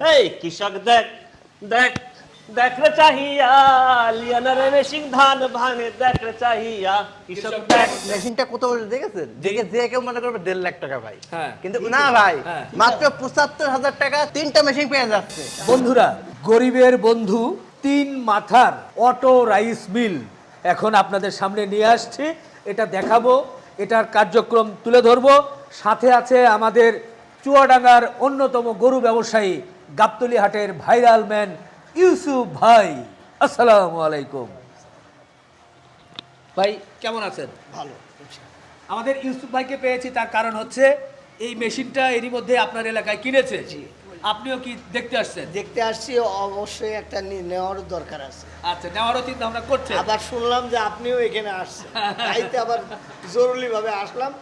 এই কৃষক দেখ দেখ দেখ রে চাহিয়া লিয়ানারে মেশিন ধান ভাঙে দেখরে চাহিয়া। কৃষক দেখ। মেশিনটা কত দেখেছেন? দেখে যে কেউ মনে করবে দেড় লাখ টাকা ভাই। হ্যাঁ। কিন্তু না ভাই হ্যাঁ। মাত্র পঁচাত্তর হাজার টাকা তিনটা মেশিন পেয়ে যাচ্ছে। বন্ধুরা গরিবের বন্ধু তিন মাথার অটো রাইস মিল। এখন আপনাদের সামনে নিয়ে আসছি। এটা দেখাবো এটার কার্যক্রম তুলে ধরবো। সাথে আছে আমাদের চুয়াডাঙ্গার অন্যতম গরু ব্যবসায়ী গাবতলি হাটের ভাইরাল ম্যান ইউসুফ ভাই। আসসালামু আলাইকুম। ভাই কেমন আছেন? ভালো। আমাদের ইউসুফ ভাইকে পেয়েছি তার কারণ হচ্ছে এই মেশিনটা এরই মধ্যে আপনার এলাকায় কিনেছে। আপনিও কি দেখতে আসছেন? দেখতে আসছি অবশ্যই একটা নেওয়ারও দরকার আছে। আচ্ছা নেওয়ারও চিন্তা ভাবনা করছেন? আবার শুনলাম যে আপনিও এখানে আসছেন। তাইতে আবার জরুরি ভাবে আসলাম।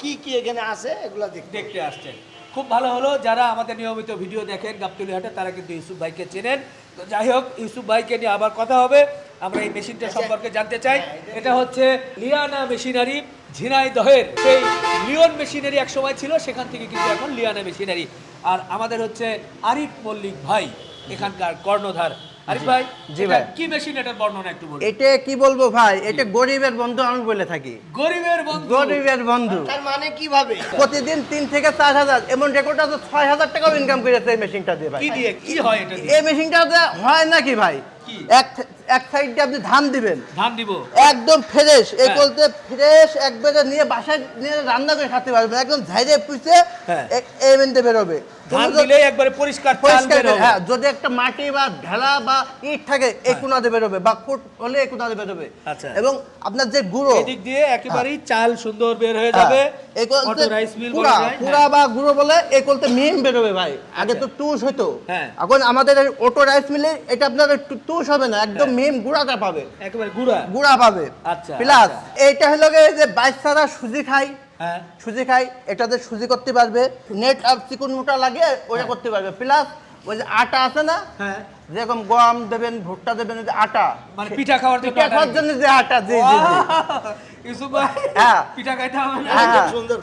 কি কি এখানে আছে এগুলো দেখতে আসছেন। খুব ভালো হলো যারা আমাদের নিয়মিত ভিডিও দেখেন গাবতুলি হাটে তারা কিন্তু ইউসুফ ভাইকে চেনেন। তো যাই হোক ইউসুফ ভাইকে নিয়ে আবার কথা হবে। আমরা এই মেশিনটা সম্পর্কে জানতে চাই। এটা হচ্ছে লিয়ানা মেশিনারি ঝিনাইদহের সেই লিওন মেশিনারি এক সময় ছিল সেখান থেকে কিন্তু এখন লিয়ানা মেশিনারি। আর আমাদের হচ্ছে আরিফ মল্লিক ভাই এখানকার কর্ণধার। আরিফ ভাই জি এটা ভাই। কি মেশিন এটার বর্ণনা একটু বলুন? এটা কি বলব ভাই? এটা গরিবের বন্ধু আমি বলে থাকি। গরিবের বন্ধু। গরিবের বন্ধু। তার মানে কীভাবে? প্রতিদিন তিন থেকে চার হাজার এমন রেকর্ড আছে ছয় হাজার টাকাও ইনকাম করেছে এই মেশিনটা দিয়ে ভাই। কি দিয়ে? কি হয় এটা এই মেশিনটাতে হয় নাকি ভাই? এক এক সাইডে আপনি ধান দিবেন। ধান দিব। একদম ফ্রেশ এই হ্যাঁ। বলতে ফ্রেশ একবারে নিয়ে বাসায় নিয়ে রান্না করে খাতে পারবেন একদম ঝাইরে পুষে হ্যাঁ। এই মেনতে বেরোবে। ধান যদি- দিলে একবারে পরিষ্কার পরিষ্কার হ্যাঁ যদি একটা মাটি বা ঢেলা বা ইট থাকে এই কোনাতে বেরোবে বা ফুট হলে এই কোনাতে বেরোবে। আচ্ছা। এবং আপনার যে গুঁড়ো এদিক দিয়ে একেবারেই চাল সুন্দর বের হয়ে যাবে। এই পুরা পুরা বা গুঁড়ো বলে এই মিম বেরোবে ভাই। আগে তো হতো হ্যাঁ। এখন আমাদের অটো রাইস মিলে এটা আপনার হবে না একদম মিম গুঁড়াটা পাবে। হ্যাঁ, একেবারে গুড়া। গুঁড়া পাবে। আচ্ছা, প্লাস আচ্ছা। এইটা হলো গিয়ে যে সুজি খায় হ্যাঁ। সুজি খাই এটাতে সুজি করতে পারবে। নেট আর চিকন মোটা লাগে ওটা করতে পারবে। প্লাস ওই যে আটা আছে না হ্যাঁ। যেরকম গম দেবেন ভুট্টা দেবেন যে আটা। মানে পিঠা খাওয়ার জন্য পিঠা আটা খাওয়ার জন্য যে আটা জি জি। ইউসুফ ভাই হ্যাঁ। পিঠা খাইতে হবে না। হ্যাঁ, হ্যাঁ। সুন্দর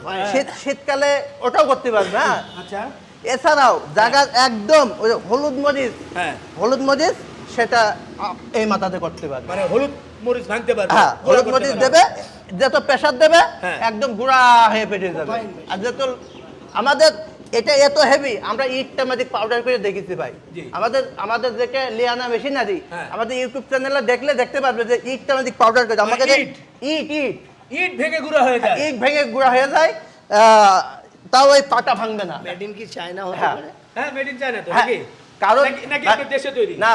শীতকালে ওটাও করতে পারবে হ্যাঁ। আচ্ছা। এছাড়াও জায়গা একদম ওই হলুদ মরিচ হ্যাঁ। হলুদ মরিচ সেটা এই মাথাতে করতে পারবে মানে হলুদ মরিচ ভাঙতে পারবে হ্যাঁ হলুদ মরিচ দেবে যত প্রেশার দেবে হ্যাঁ। একদম গুঁড়া হয়ে পেটে যাবে। আর যত আমাদের এটা এত হেভি আমরা ইটটা ম্যাজিক পাউডার করে দেখেছি ভাই। আমাদের আমাদের যেটা লিয়ানা মেশিনারি হ্যাঁ। আমাদের ইউটিউব চ্যানেলে দেখলে দেখতে পারবে যে ইটটা ম্যাজিক পাউডার করে আমাকে যে- ইট? ইট ইট। ইট ভেঙে গুঁড়া হয়ে যায়। ইট ভেঙে গুঁড়া হয়ে যায়। আহ, তাও এই পাটা ভাঙবে না। মেড ইন কি চায়না হতে হ্যাঁ। পারে? হ্যাঁ মেড ইন চায়না তো হ্যাঁ, নাকি? কারণ দেশে তৈরি? না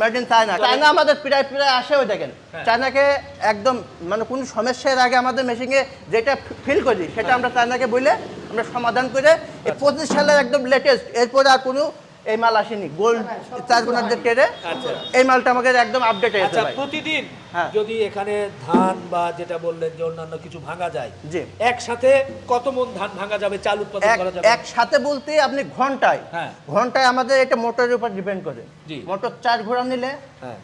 মেড ইন চায়না চায়না আমাদের প্রায় প্রায় আসে ওই দেখেন। হ্যাঁ। চায়নাকে একদম মানে কোনো সমস্যার আগে আমাদের মেশিনে যেটা ফিল করি সেটা আমরা চায়নাকে বলে আমরা সমাধান করে এই আচ্ছা। পঁচিশ সালের একদম লেটেস্ট এরপরে আর কোনো এই মাল আসেনি গোল্ড চার গুণার যে টেরে আচ্ছা। এই মালটা আমাকে একদম আপডেট আচ্ছা প্রতিদিন হ্যাঁ। যদি এখানে ধান বা যেটা বললেন যে অন্যান্য কিছু ভাঙা যায় জি। একসাথে কত মন ধান ভাঙা যাবে চাল উৎপাদন করা যাবে একসাথে বলতে আপনি ঘন্টায় হ্যাঁ। ঘন্টায় আমাদের এটা মোটরের উপর ডিপেন্ড করে জি। মোটর চার ঘোড়া নিলে হ্যাঁ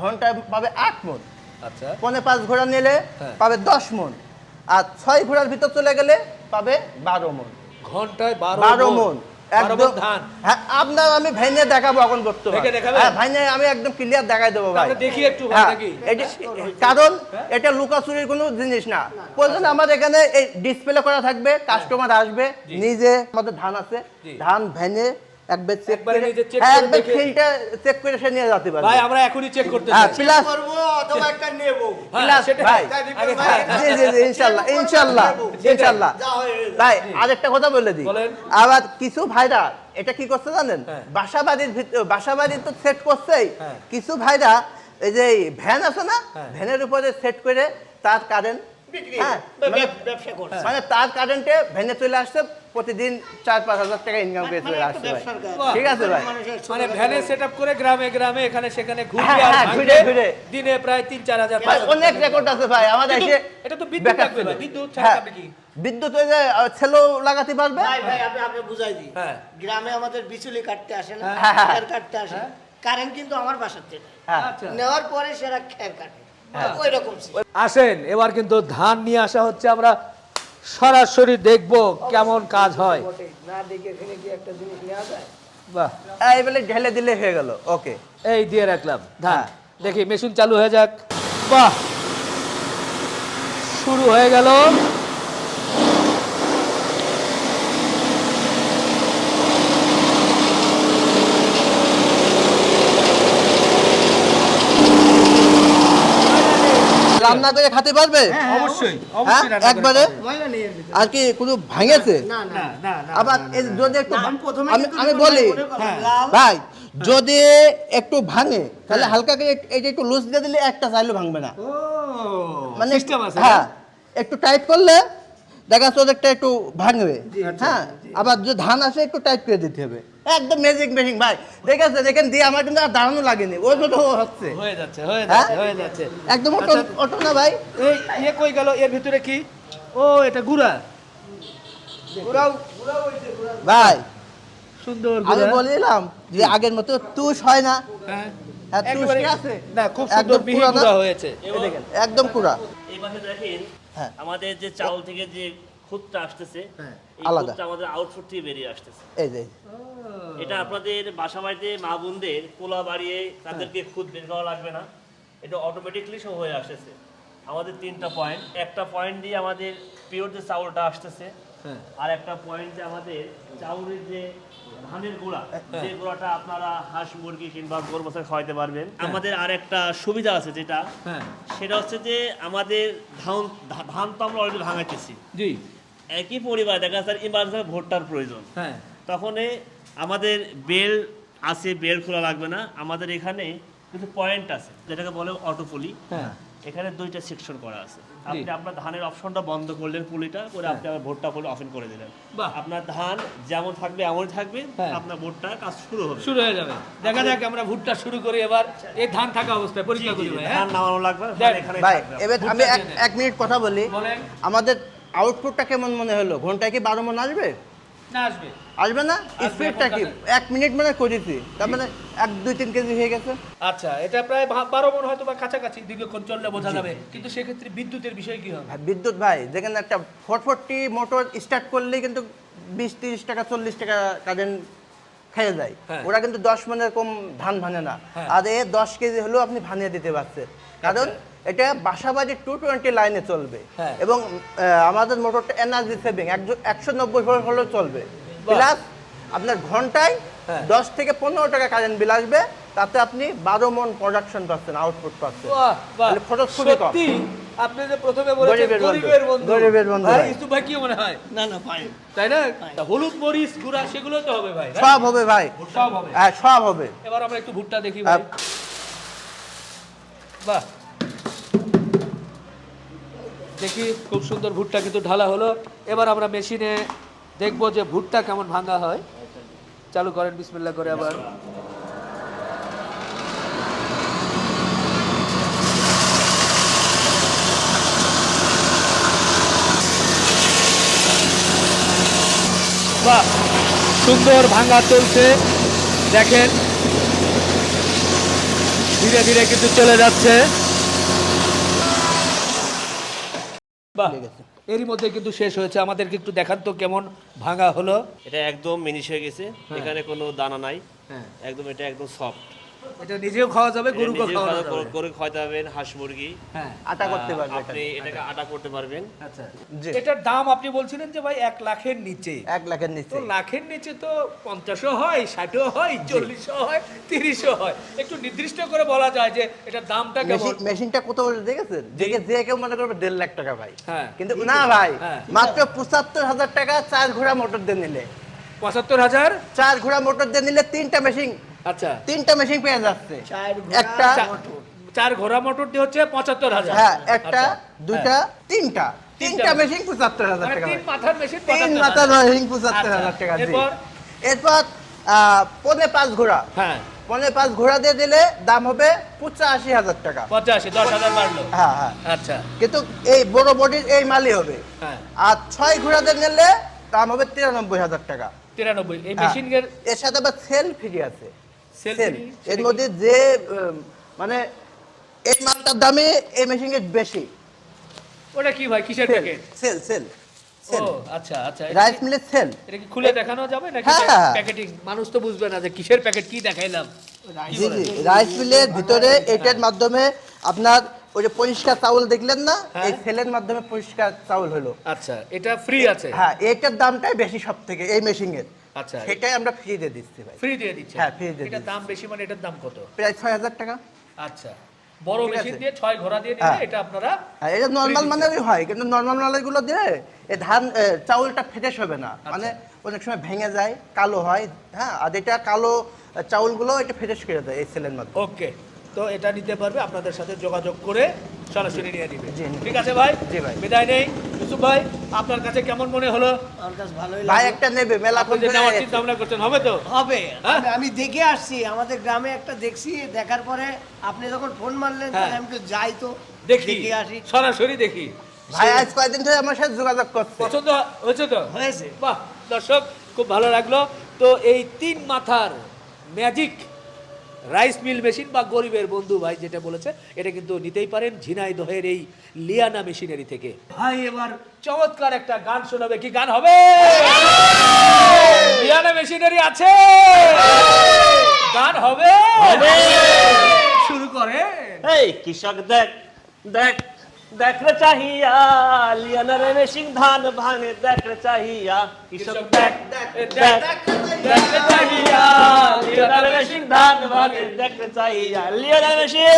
ঘন্টায় পাবে আট মন আচ্ছা পনে পাঁচ ঘোড়া নিলে হ্যাঁ। পাবে দশ মন আর ছয় ঘোড়ার ভিতর চলে গেলে পাবে বারো মন ঘন্টায় বারো মন ধান। হ্যাঁ আপনার আমি ভাইনে দেখাবো এখন বর্তমান। হ্যাঁ ভাইনে আমি একদম ক্লিয়ার দেখাই দেবো ভাই। দেখি একটু ভাই হ্যাঁ, কারণ এটা লুকাচুরির কোনো জিনিস না। প্রয়োজন আমার এখানে এই ডিসপ্লে করা থাকবে কাস্টমার আসবে নিজে আমাদের ধান আছে। ধান ভেনে একবার চেক করে নিজে check হ্যাঁ করে একবার দেখে- চেক করে সে নিয়ে যেতে পারবে। ভাই আমরা এখনই চেক করতে হ্যাঁ চাই। প্লাস করব অথবা একটা নেব। হ্যাঁ, প্লাস ভাই জি জি জি ইনশাল্লাহ ইনশাল্লাহ ইনশাল্লাহ। যা গেছে। ভাই আরেকটা কথা বলে দিই। আবার কিছু ভাইরা এটা কি করছে জানেন? হ্যাঁ। বাসা বাড়ির ভিতর বাসা বাড়ির তো সেট করছেই। কিছু ভাইরা এই যে ভ্যান আছে না। ভ্যানের উপরে সেট করে তার কারেন্ট মানে- ব্যবসা করছে মানে তার কারেন্টে ভ্যানে চলে আসছে প্রতিদিন চার পাঁচ হাজার টাকা ইনকাম করে চলে মানে আসছে। ঠিক আছে ভাই মানে ভ্যানে সেট করে গ্রামে গ্রামে এখানে সেখানে ঘুরে হ্যাঁ, হ্যাঁ, ঘুরে, ঘুরে। দিনে প্রায় তিন চার হাজার অনেক রেকর্ড আছে ভাই আমাদের এসে এটা তো বিদ্যুৎ লাগবে ছিল। বিদ্যুৎ ছাড়া হ্যাঁ, কি? বিদ্যুৎ ওই যে আহ, ছেলেও লাগাতে পারবে ভাই ভাই আপনি আপনি বুঝাই দিই হ্যাঁ। গ্রামে আমাদের বিচুলি কাটতে আসে না হ্যাঁ, হ্যাঁ। কাটতে আসে হ্যাঁ। কারেন্ট কিন্তু আমার বাসার থেকে হ্যাঁ আচ্ছা নেওয়ার পরে সেরা খের কাটে হ্যাঁ। আসেন এবার কিন্তু ধান নিয়ে আসা হচ্ছে আমরা সরাসরি দেখব কেমন কাজ হয়। না দেখে কি একটা জিনিস নেওয়া যায়? বাহ। এই বলে ঢেলে দিলে হয়ে গেল ওকে। এই দিয়ে রাখলাম ধান। হ্যাঁ। দেখি মেশিন চালু হয়ে যাক। বাহ। শুরু হয়ে গেল। রান্না করে খেতে পারবে? অবশ্যই হ্যাঁ একবারে? আর কি কোনো ভাঙেছে? না না না না আবার যদি একটু আমি প্রথমে আমি আমি বলি ভাই যদি একটু ভাঙে তাহলে হালকা করে একটু- যে একটু লুজ দিয়ে দিলে একটা চাইলেও ভাঙবে না। ও মানে সিস্টেম আছে হ্যাঁ একটু টাইট করলে দেখা যাচ্ছে ওদেরটা একটু ভাঙবে। হ্যাঁ আবার যে ধান আসে একটু টাইট করে দিতে হবে। একদম ম্যাজিক মেশিন ভাই। দেখেছে দেখেন দিয়ে আমার কিন্তু আর দাঁড়ানো লাগেনি। ওই মতো হচ্ছে। হয়ে যাচ্ছে হয়ে হ্যাঁ? যাচ্ছে হয়ে? যাচ্ছে। একদম অটো আচ্ছা, অটো না ভাই। এই ইয়ে কই গেল? এর ভিতরে কি? ও এটা গুড়া। গুড়াও ভাই সুন্দর আমি বলিলাম যে আগের মতো তুষ হয় না। হ্যাঁ। হ্যাঁ, তুষ কি আছে। না খুব সুন্দর একদম গুড়া হয়েছে। একদম কুড়া এই পাশে দেখেন হ্যাঁ। আমাদের যে চাউল থেকে যে খুদটা আসতেছে হ্যাঁ। এই আলাদা। আমাদের আউটপুট থেকে বেরিয়ে আসতেছে এই যে এটা আপনাদের বাসা বাড়িতে মা বোনদের কোলা বাড়িয়ে তাদেরকে হ্যাঁ। খুদ বের করা লাগবে না এটা অটোমেটিকলি সব হয়ে আসতেছে আমাদের তিনটা পয়েন্ট একটা পয়েন্ট দিয়ে আমাদের পিওর যে চাউলটা আসতেছে হ্যাঁ। আর একটা পয়েন্ট যে আমাদের চাউলের যে ধানের গোড়া যে গোড়াটা আপনারা হাঁস মুরগি কিংবা গোর বাছার খাওয়াইতে পারবেন। আমাদের আর একটা সুবিধা আছে যেটা হ্যাঁ। সেটা হচ্ছে যে আমাদের ধান ধান তো আমরা অলরেডি ভাঙাইতেছি। জি। একই পরিবার দেখা যাচ্ছে ইমার্জেন্সি ভোটটার প্রয়োজন। হ্যাঁ। তখন আমাদের বেল আছে বেল খোলা লাগবে না। আমাদের এখানে কিছু পয়েন্ট আছে যেটাকে বলে অটোপলি হ্যাঁ। এখানে দুইটা সেকশন করা আছে। আপনি আপনার ধানের অপশনটা বন্ধ করলেন পুলিটা করে আপনি আবার ভোটটা করে অফেন করে দিলেন। আপনার ধান যেমন থাকবে এমনই থাকবে হ্যাঁ। আপনার ভোটটা কাজ শুরু হবে। শুরু হয়ে যাবে। দেখা যাক আমরা ভুট্টা শুরু করি এবার এই ধান থাকা অবস্থায় পরীক্ষা করি ভাই হ্যাঁ? ধান নামানো লাগবে এখানে ভাই। এবার আমি এক এক মিনিট কথা বলি। আমাদের আউটপুটটা কেমন মনে হলো? ঘন্টায় কি বারো মন আসবে? না আসবে। আসবে না? স্পিডটা কি? এক মিনিট মানে করেছি। তার মানে এক দুই তিন কেজি হয়ে গেছে। আচ্ছা এটা প্রায় বারো মন হয়তো বা কাছাকাছি দীর্ঘক্ষণ চললে বোঝা যাবে। কিন্তু সেক্ষেত্রে বিদ্যুতের বিষয় কি হবে? বিদ্যুৎ ভাই যেখানে একটা ফটফটি মোটর স্টার্ট করলেই কিন্তু বিশ তিরিশ টাকা চল্লিশ টাকা কারেন্ট খেয়ে যায়। হ্যাঁ। ওরা কিন্তু দশ মনের কম ধান ভানে না। হ্যাঁ। আর এ দশ কেজি হলেও আপনি ভানিয়ে দিতে পারছে কারণ এটা বাসাবাড়ি টু টোয়েন্টি লাইনে চলবে। হ্যাঁ। এবং আমাদের মোটরটা এনার্জি সেভিং একশো নব্বই ভোল্ট হলেও চলবে। প্লাস আপনার ঘন্টায় হ্যাঁ। দশ থেকে পনেরো টাকা কারেন্ট বিল আসবে তাতে আপনি বারো মন প্রোডাকশন পাচ্ছেন আউটপুট পাচ্ছেন। খরচ খুবই কম। সত্যি আপনি যে প্রথমে বলেছেন গরিবের বন্ধু। গরিবের বন্ধু। ভাই। ইউসুফ ভাই কি মনে হয়? না না পাই তাই না? তা হলুদ মরিচ গুড়া সেগুলো তো হবে ভাই সব হবে ভাই। সব হবে। হ্যাঁ সব হবে। এবার আমরা একটু ভুট্টা দেখি ভাই। বাহ। দেখি খুব সুন্দর ভুট্টা কিন্তু ঢালা হলো। এবার আমরা মেশিনে দেখব যে ভুট্টা কেমন ভাঙা হয়। চালু করেন বিসমিল্লা করে আবার। বাহ, সুন্দর ভাঙা চলছে। দেখেন, ধীরে ধীরে কিন্তু চলে যাচ্ছে। এরই মধ্যে কিন্তু শেষ হয়েছে। আমাদেরকে একটু দেখান তো কেমন ভাঙা হলো। এটা একদম মিনিশ হয়ে গেছে। এখানে কোনো দানা নাই। হ্যাঁ। একদম এটা একদম সফট এটা নিজেও খাওয়া যাবে গরুকে খাওয়ানো যাবে। গরু খাওয়াতে পারবেন হাঁস মুরগি। হ্যাঁ। আটা করতে পারবে আহ, আপনি এটাকে আটা করতে পারবেন। আচ্ছা। এটার দাম আপনি বলছিলেন যে ভাই এক লাখের নিচে। এক লাখের তো নিচে লাখের নিচে তো পঞ্চাশও হয় ষাটও হয় চল্লিশও হয় তিরিশও হয়। একটু নির্দিষ্ট করে বলা যায় যে এটার দামটা কেমন? মেশিনটা কত দেখেছেন? দেখে যে কেউ মনে করবে দেড় লাখ টাকা ভাই। হ্যাঁ। কিন্তু না ভাই হ্যাঁ। মাত্র পঁচাত্তর হাজার টাকা চার ঘোড়া মোটর দিয়ে নিলে। পঁচাত্তর হাজার? চার ঘোড়া মোটর দিয়ে নিলে তিনটা মেশিন আচ্ছা। তিনটা মেশিন পেয়ে যাচ্ছে। একটা চার ঘোড়া মোটর দিয়ে হচ্ছে পঁচাত্তর হাজার। হ্যাঁ একটা আচ্ছা, দুইটা তিনটা। তিনটা মেশিন পঁচাত্তর হাজার মানে টাকা তিন মাথার মেশিন তিন মাথার মেশিন পঁচাত্তর হাজার টাকা এরপর? পৌনে পাঁচ ঘোড়া। হ্যাঁ। পৌনে পাঁচ ঘোড়া দিয়ে দিলে দাম হবে পঁচাশি হাজার টাকা। পঁচাশি দশ হাজার বাড়লো। হ্যাঁ হ্যাঁ। আচ্ছা। কিন্তু এই বড় বডির এই মালই হবে। হ্যাঁ। আর ছয় ঘোড়াদের নিলে দাম হবে তিরানব্বই হাজার টাকা। তিরানব্বই। এই হ্যাঁ। মেশিনের এর সাথে আবার সেল ফ্রি আছে। এর মধ্যে যে মানে এই মালটার দামে এই মেশিনের বেশি। ওটা কি ভাই কিসের প্যাকেট সেল সেল আচ্ছা আচ্ছা রাইস কি- মিলের সেল এটা কি খুলে দেখানো যাবে নাকি হ্যাঁ। প্যাকেটিং মানুষ তো বুঝবে না যে কিসের প্যাকেট কি দেখাইলাম। জি জি রাইস মিলের ভিতরে এটার মাধ্যমে আপনার ওই যে পরিষ্কার চাউল দেখলেন না? হ্যাঁ। এই সেলের মাধ্যমে পরিষ্কার চাউল হলো। আচ্ছা এটা ফ্রি আছে। হ্যাঁ এটার দামটাই বেশি সব থেকে এই মেশিনের আচ্ছা সেটাই আমরা ফ্রি দিয়ে দিচ্ছি ভাই। ফ্রি দিয়ে দিচ্ছে হ্যাঁ, দিয়ে এটার দাম বেশি মানে এটার দাম কত? প্রায় ছয় হাজার টাকা। আচ্ছা বড় মেশিন দিয়ে ছয় ঘোড়া দিয়ে নিলে হ্যাঁ। এটা আপনারা হ্যাঁ এটা নর্মাল মানেরই হয় কিন্তু নর্মাল মালেরগুলো দিয়ে এই ধান চাউলটা ফেটেস হবে না। মানে অনেক সময় ভেঙে যায় কালো হয় হ্যাঁ আর এটা কালো চাউলগুলো এটা ফেটেস করে দেয় এই সেলের মাধ্যমে। ওকে তো এটা নিতে পারবে আপনাদের সাথে যোগাযোগ করে সরাসরি নিয়ে নিবে। ঠিক আছে ভাই? জি, ভাই। বিদায় নেই। ইউসুফ ভাই আপনার কাছে কেমন মনে হলো? আমার কাছে ভালোই ভাই একটা নেবে মেলা আপনি যে নেওয়ার চিন্তা ভাবনা করছেন হবে তো? হবে। হ্যাঁ? আমি- দেখে আসছি আমাদের গ্রামে একটা দেখছি দেখার পরে আপনি যখন ফোন মারলেন হ্যাঁ। তাহলে আমি তো যাই তো। দেখি দেখে আসি। সরাসরি দেখি। ভাই আজ কয়েকদিন ধরে আমার সাথে যোগাযোগ করছে? পছন্দ হয়েছে তো? হয়েছে। বাহ দর্শক খুব ভালো লাগল। তো এই তিন মাথার ম্যাজিক রাইস মিল মেশিন বা গরিবের বন্ধু ভাই যেটা বলেছে এটা কিন্তু নিতেই পারেন ঝিনাই ঝিনাইদহের এই লিয়ানা মেশিনারি থেকে। ভাই এবার চমৎকার একটা গান শোনাবে। কি গান হবে? লিয়ানা মেশিনারি আছে। গান হবে? শুরু করে এই কৃষক দেখ দেখ। দেখ রে চাহিয়া লিয়ানার মেশিন ধান ভাঙে দেখ রে চাহিয়া কৃষক দেখ দেখ দেখ রে চাহিয়া লিয়ানার মেশিন ধান ভাঙে দেখ রে চাহিয়া লিয়ানার মেশিন